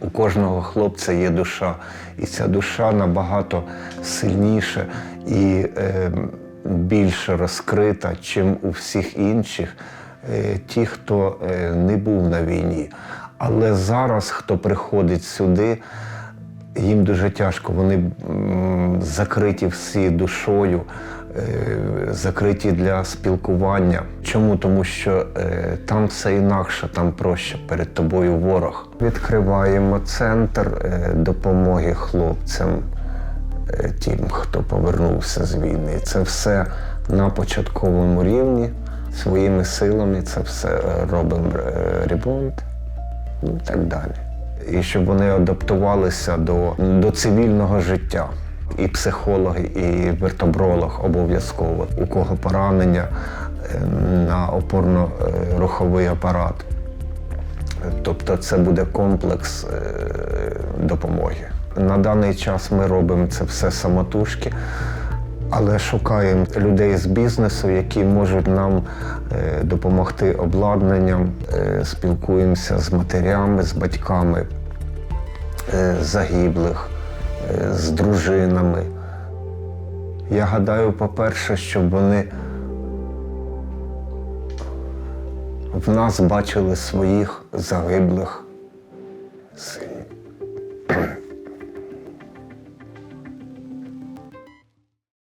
У кожного хлопця є душа, і ця душа набагато сильніша і е, більше розкрита, чим у всіх інших, е, ті, хто е, не був на війні. Але зараз, хто приходить сюди, їм дуже тяжко. Вони м, закриті всі душою, закриті для спілкування. Чому? Тому що е, там все інакше, там проще перед тобою ворог. Відкриваємо центр е, допомоги хлопцям, е, тим, хто повернувся з війни. Це все на початковому рівні. Своїми силами це все е, робимо е, ремонт ну, і так далі. І щоб вони адаптувалися до, до цивільного життя. І психологи, і вертобролог обов'язково, у кого поранення е, на опорно-руховий апарат. Тобто це буде комплекс е, допомоги. На даний час ми робимо це все самотужки, але шукаємо людей з бізнесу, які можуть нам е, допомогти обладнанням, спілкуємося з матерями, з батьками загиблих, з дружинами. Я гадаю, по-перше, щоб вони в нас бачили своїх загиблих синів.